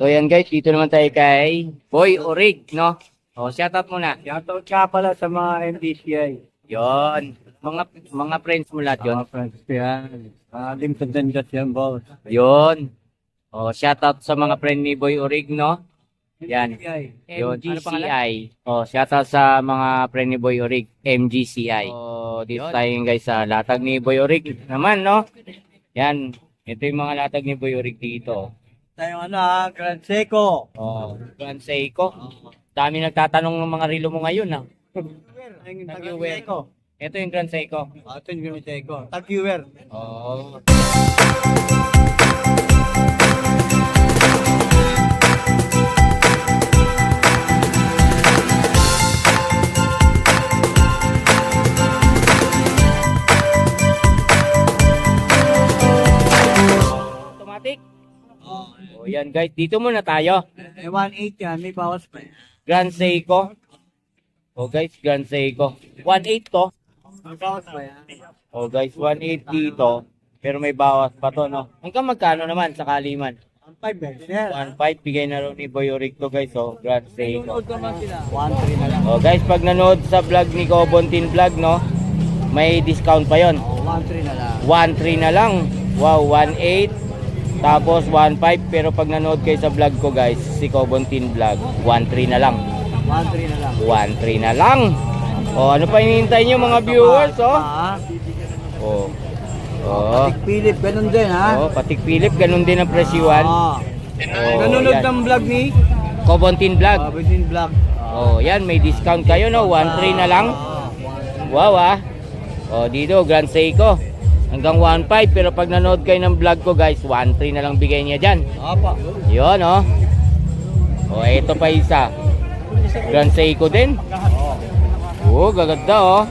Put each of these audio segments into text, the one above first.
So yan guys, dito naman tayo kay Boy Orig, no? O, shoutout muna. Shoutout ka pala sa mga MDCI. Yon. Mga mga friends mo lahat yun. Mga friends ko yan. Aling tendendas yan, boss. Yon. O, shoutout sa mga friend ni Boy Orig, no? Yan. Yun, MGCI. O, shoutout sa mga friend ni Boy Orig, MGCI. O, dito tayo guys sa latag ni Boy Orig naman, no? Yan. Ito yung mga latag ni Boy Orig dito. Tayo ano ha, Grand Seco. O, Grand Seiko. Dami nagtatanong ng mga relo mo ngayon, ha? Ang Tag-viewer. Seco. Ito yung Grand Seiko. Ito yung Grand Seco. Tag-viewer. Oh. Yan guys. Dito muna tayo. eh, 1.8 yan, may bawas pa yan. Grand Seiko. Oh guys, Grand Seiko. 1.8 to. May bawas pa yan. Oh guys, 1.8 dito. Pero may bawas pa to, no? Hanggang magkano naman sa kaliman? Ang 5 eh. Yan. 1.5 bigay na rin ni Boy Oric to guys. Oh, Grand Seiko. Nanonood naman sila. 1.3 na lang. Oh guys, pag nanood sa vlog ni Cobontin Vlog, no? May discount pa yon. Oh, 1.3 na lang. 1.3 na lang. Wow, 1.8. Tapos 1.5. Pero pag nanood kayo sa vlog ko guys, si Cobontin Vlog, 1.3 na lang. 1.3 na lang. 1.3 na lang. Oh, ano pa hinihintay nyo mga viewers, oh? Oh. Oh. Patik Philip, ganun din ha. Oh, patik Philip, ganun din ang presyuan. Ah. Oh, Nanonood yan. ng vlog ni Cobontin Vlog. Within Vlog. Oh, yan, may discount kayo, no? 1.3 na lang. Wow, ah. Oh, dito, Grand Seiko. Hanggang 1.5, pero pag nanood kayo ng vlog ko, guys, 1.3 na lang bigay niya dyan. Apa. Yun, oh. Oh, ito pa isa. Grand Seiko din. Oh, gaganda, oh.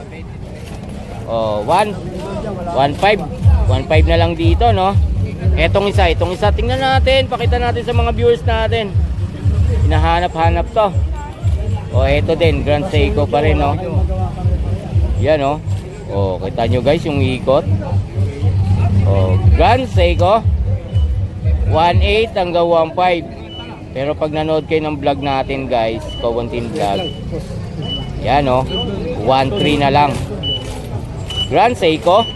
Oh, 1. 1.5. 1.5 na lang dito, no? Etong isa, itong isa. Tingnan natin. Pakita natin sa mga viewers natin. Hinahanap-hanap to. Oh, ito din. Grand Seiko pa rin, no? Yan, oh. Oh, kita nyo guys yung ikot. Oh, Grand Seiko. 1.8 hanggang 1.5. Pero pag nanood kayo ng vlog natin guys, Kawantin Vlog. Yan oh. 1.3 na lang. Grand Seiko.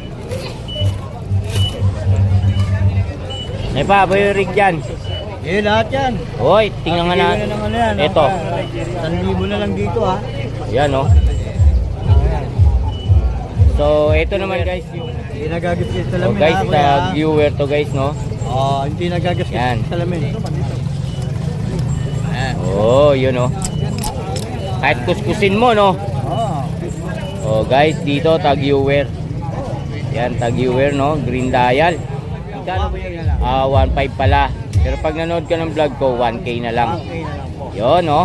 May pa, boy rig dyan. Eh, lahat yan. Hoy, tingnan nga na. Ng ano yan, Ito. Isang libo na lang dito ha. Yan oh. So, ito naman guys yung Hindi nagagas yung oh, salamin guys, sa kuya. viewer to guys, no? Oh, hindi Yan. yung salamin. Ayan. Oh, yun oh. Kahit kuskusin mo, no? Oh. Oh, guys, dito tag-viewer. Yan, tag-viewer, no? Green dial. Magkano yun lang? Ah, 1.5 pala. Pero pag nanood ka ng vlog ko, 1K na lang. Okay na lang po. Yun, no?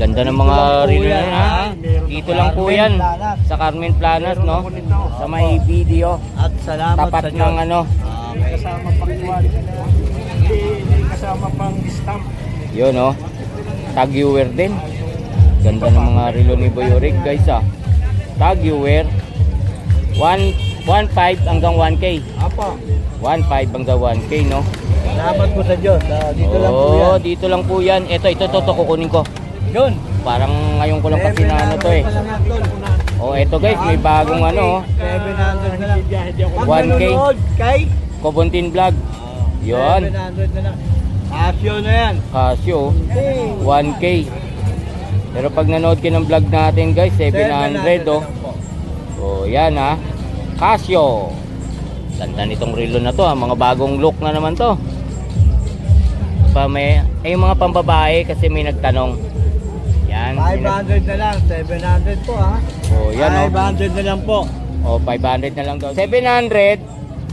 Ganda ng mga relo yan, ha? Dito lang po yan. Sa Carmen Planas, no? Sa may video. At salamat sa Tapat Diyos. ng ano. May kasama pang tuwan. Hindi, may kasama pang stamp. Yun, no? Tag-viewer din. Ganda ng mga relo ni Boy Oric, guys, ah. Tag-viewer. 1 1.5 hanggang 1K. Apa. 1.5 hanggang 1K, no? Salamat po sa Diyos. Ah, dito lang po Oo, yan. dito lang po yan. Ito, ito, ito, ito, kukunin ko. Yun. Parang ngayon ko lang kasi na ano to eh. Oh, ito guys, may bagong ano, oh. 700 na lang. Pag 1K. nanonood kay Kobontin Vlog. Yun. 700 na lang. Asyo na yan. Casio, 1K. Pero pag nanood ka ng vlog natin guys, 700 oh. Oh, yan ha. Casio. Ganda nitong relo na to ha. Mga bagong look na naman to. Pa may, eh, yung mga pambabae kasi may nagtanong. Yan. 500 na lang. 700 po ha. Oh, yan oh. 500 na lang po. Oh, 500 na lang daw. 700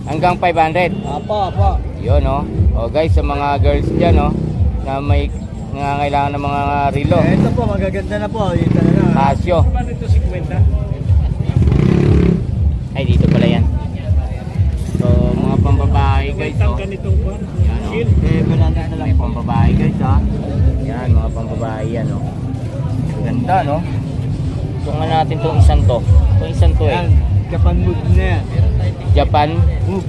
hanggang 500. Apo, apo. Yun, oh. Oh, guys, sa mga girls dyan, oh, na may nangangailangan ng mga relo. Eh, ito po, magaganda na po. Yun talaga. Casio. Paano ito 50? Ay, dito pala yan. So, mga pambabae, guys, oh. ganitong po. Yan, oh. 700 na lang pambabae, guys, ha. Yan, mga pambabae yan, oh. Ganda, no? Ito nga natin itong isang to. Itong isang to, eh. Yan. Japan mood na yan. Japan, Move.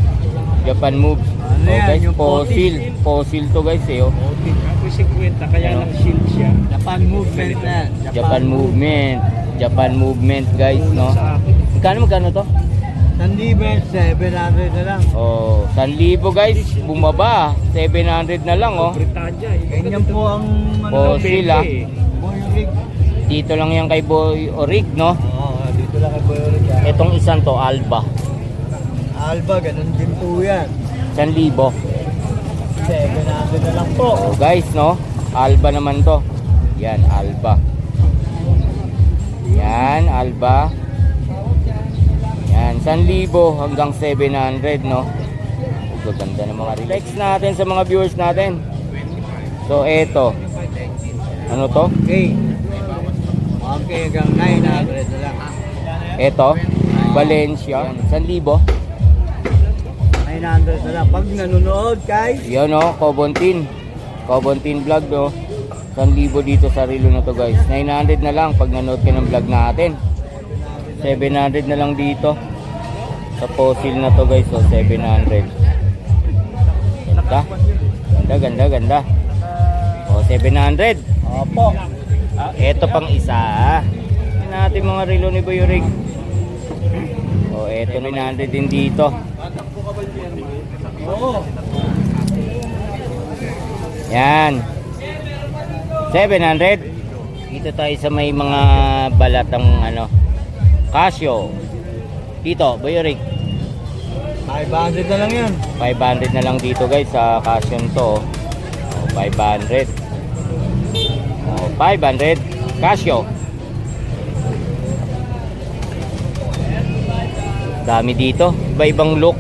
Japan moves. Ano oh, yan, guys, yung fossil. Fossil to guys eh. Oh. Tapos 50, kaya Ano? lang shield siya. Japan movement na yan. Japan movement. Japan movement guys, no? Magkano magkano to? Sandiben, 700 na lang. Oh, 1,000 guys. Bumaba. 700 na lang oh. Britannia. eh. Ganyan po ang ano, sila. eh. Boy Rig. Dito lang yan kay Boy Orig, no? Oo, dito lang kay Boy Rig. ah. Itong isang to, Alba. Alba, ganun din po yan. 1,000. 700 na lang po. Oh, guys, no? Alba naman to. Yan, Alba. Yan, Alba. Yan, 1,000 hanggang 700, no? Gaganda ng mga relax natin sa mga viewers natin. So, eto. Ano to? Okay. Okay, hanggang 900 na lang. Eto. Valencia. 1,000. 900 na lang. Pag nanonood, guys, Yan, no? Cobontin. Cobontin vlog, no? 1,000 dito sa relo na to, guys. 900 na lang pag nanood ka ng vlog natin. 700 na lang dito. Sa fossil na to, guys. So, 700. Ganda. Ganda, ganda, ganda. O, 700. Opo. Ah, eto pang isa. Yan natin mga relo ni Boy Rig. O, eto 900 din dito. Oo. Yan. 700. Dito tayo sa may mga balatang ano. Casio. Dito, Boyorik. 500 na lang yan. 500 na lang dito guys sa Casio to. Oh, 500. Oh, 500. Casio. Dami dito. Iba-ibang look.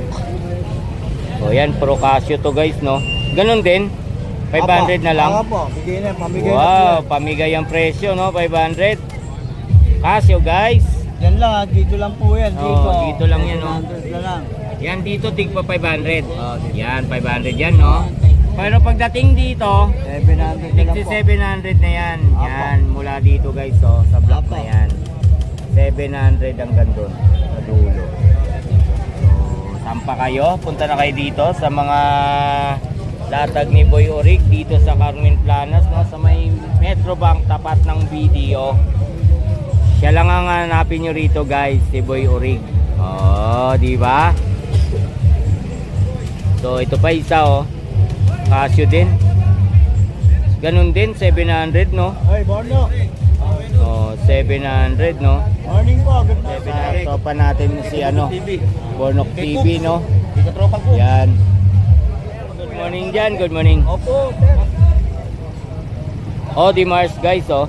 O yan, pro Casio to guys, no? Ganon din. 500 na lang. Bigay na, pamigay na Wow, yan. pamigay ang presyo, no? 500. Casio, guys. Yan lang, ah, dito lang po yan. Dito, dito lang yan, oh. 700 na lang. Yan dito, tig pa 500. Oh, dito. Yan, 500 yan, no? Pero pagdating dito, 700 na tig lang si po. 700 na yan. Apo. Yan, mula dito, guys, oh, sa block Apo. na yan. 700 hanggang doon, sa dulo. So, saan pa kayo? Punta na kayo dito sa mga latag ni Boy Orig dito sa Carmen Planas, no? Sa may Metro Bank, tapat ng BDO. Siya lang ang hanapin nyo rito guys, si Boy Orig. Oh, di ba? So ito pa isa oh. Casio din. Ganun din 700 no. Hey, Borno. Oh, 700 no. Morning po, good morning. 700. So pa natin si ano, Bornok TV no. Dito tropa ko. Yan. Good morning dyan, good morning. Opo, sir. Oh, di Mars guys oh.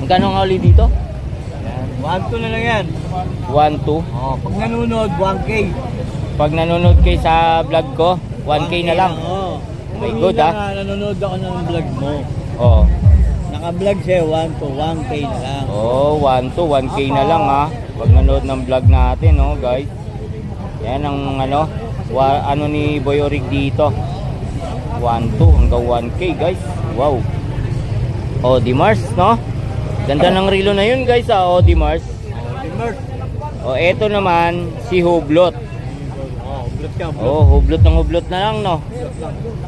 Magkano nga ulit dito? Yan, 1 na lang yan. 1 2. Oh, pag nanonood, 1K. Pag nanonood kayo sa vlog ko, 1K na lang. Oo. Kung good, ah. nga, nanonood ako ng vlog mo. Oh. Naka-vlog siya, 1 to 1K na lang. Oh, 1 to 1K na lang ha. Pag nanood ng vlog natin, oh, guys. Yan ang ano, wa, ano ni Boy Orig dito. 1 to hanggang 1K, guys. Wow. Oh, di Mars, no? Ganda ng relo na yun, guys, ah. Oh, di Mars. Timber. Oh, eto naman si Hublot. Vlog ka, vlog. Oh, hublot ng hublot na lang, no?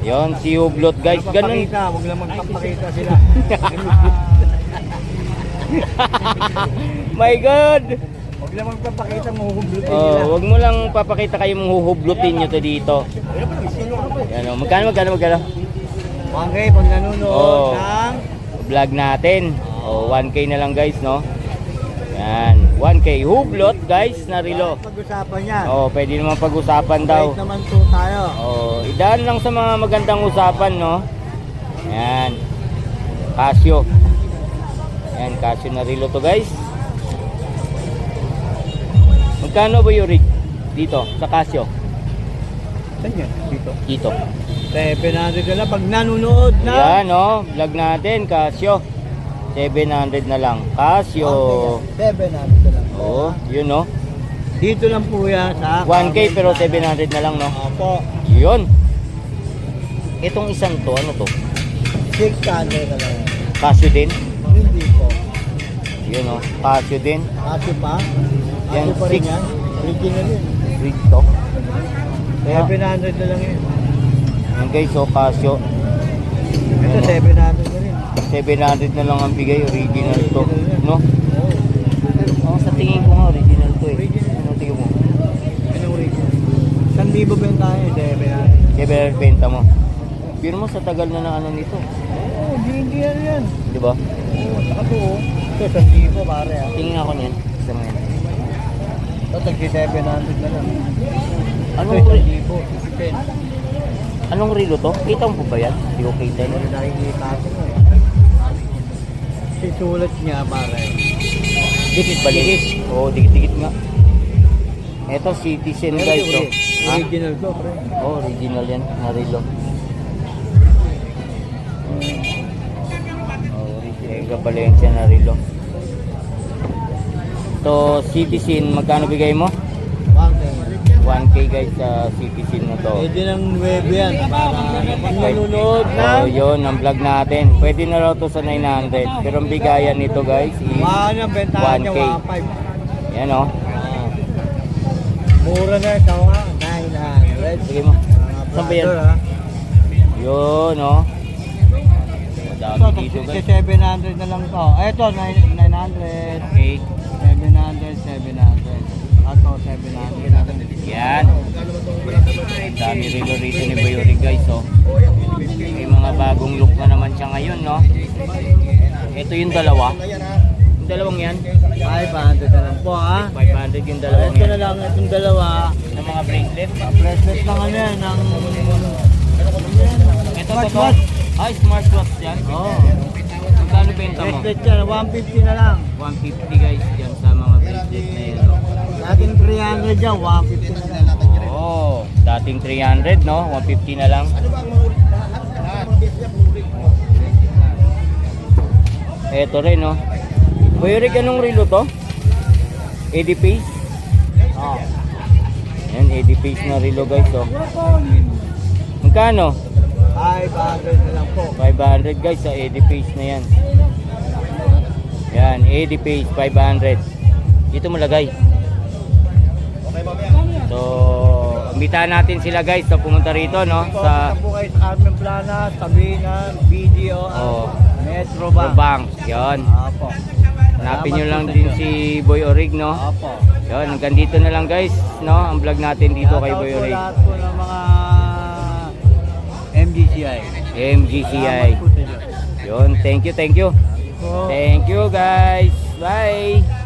Yon si Hublot, guys. Ganun. Magpapakita, huwag lang magpapakita sila. My God! Huwag lang magpapakita, mahuhublutin Oh, nila. wag mo lang papakita kayo mong huhublutin nyo to dito. Yan oh. Magkano, magkano, magkano? 1K pag nanonood Oh. ng... Vlog natin. Oh, 1K na lang guys, no? Yan. 1K. Hublot, guys, na relo. Pag-usapan yan. Oh, pwede naman pag-usapan daw. Kahit naman po tayo. Oh, idaan lang sa mga magandang usapan, no? Yan. Casio. Yan, Casio na relo to, guys. Magkano ba yung rig dito sa Casio? Saan yan? Dito. Dito. 700 na pag nanonood na. Yan, no? Vlog natin, Casio. 700 na lang. Casio. 700 na lang. Oo, yun, no? Dito lang po yan sa... 1K pero 700 na lang, no? Opo. Yun. Itong isang to, ano to? 600 na lang. Casio din? Hindi po. Yun, no? Casio din. Kasi pa? Yan, Kasi pa rin six. yan. Original yun. Rig to. Kaya, 700 na lang yun. yan guys, so Casio. Ito, Ano? 700 na rin. 700 na lang ang bigay, original to. No? Oo. Oh, sa tingin ko nga, original to eh. Ano tingin mo? Anong original? 1,000 benta tayo, 700. Kaya benta mo. Pero mo sa tagal na ng ano nito. Oo, hindi, hindi yan yan. Di ba? Oo, saka to, oh. Ito, 1,000 pare ah. Tingin ako niyan. Isa mo yan. Ito, tagsi 700 na lang. Anong, Ito, re- 1,000. Isipin. anong relo to? Kita mo pa ba yan? Hindi ko kita Ano yun. rin nakikita ko eh. Si sulat niya pare. Dikit ba? Dikit. Oo, dikit-dikit nga. Ito, Citizen guys. Ori- Oh. Ha? Original to, pre. Oh, original yan. Na relo. Oh, original. Valencia na relo. To Citizen, magkano bigay mo? Bakit? 1K guys sa Citizen na to. Pwede ng 9 yan pag nanonood Oh, na. yun, ang vlog natin. Pwede na raw to sa 900. Pero ang bigayan nito guys is na, bentahan niya 1K. 1.5. yan oh. Mura na ito nga, 900. Sige mo. Mga Saan ba yan? brother, ha? Yun oh. Ito, Madami dito guys. 700 na lang to. Ah, Ito, 900. Okay. 700, 700. Ato, 700. Yan. Dami rilo rito ni Bayori guys oh. May mga bagong look na naman siya ngayon no. Ito yung dalawa. Yung dalawang yan. 500 na lang po, ha? 500 yung dalawang Ito na yan. lang, itong dalawa. Ng mga bracelet. Ah, Bracelet lang ano yan, ng... Ito to to. Smartwatch. Ay, smartwatch yan. Oo. Magkano benta mo? Bracelet yan, 150 na lang. 150 guys dyan sa mga bracelet na yan. No? Dating 300 dyan, 150 na lang. Oo, dating 300 no, 150 na lang. Eto rin no. Rick, anong relo to? 80 piece? Oo. Yan, 80 piece na relo guys oh. Magkano? 500 na lang po. 500 guys sa 80 piece na yan. Yan, 80 piece, 500. Dito mo lagay. So, imbitahan natin sila guys na pumunta rito no Sa sa Carmen Plana, Sabinan, BDO, Oh. Metro Bank. Bank. Yon. Apo. Hanapin nyo lang din si Boy Orig no. Apo. Yon, hanggang dito na lang guys no, ang vlog natin dito kay Boy Orig. lahat po ng mga MGCI. MGCI. Yon, thank you, thank you. Thank you guys. Bye.